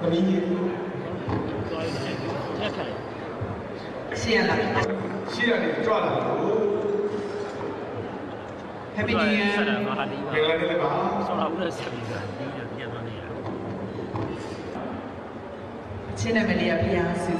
သမီးကြီးရက်ခက်ရှေ့ရလားရှိရတယ်ကြွလာလို့ Happy New Year ဆက်တာငါဟာဒီငယ်လေးလေးပါဆောင်းလာဦးတဲ့ဆက်ပြီးတာဒီရပြန်သွားနေတာချင်းနဲ့မလေးရဖျားစု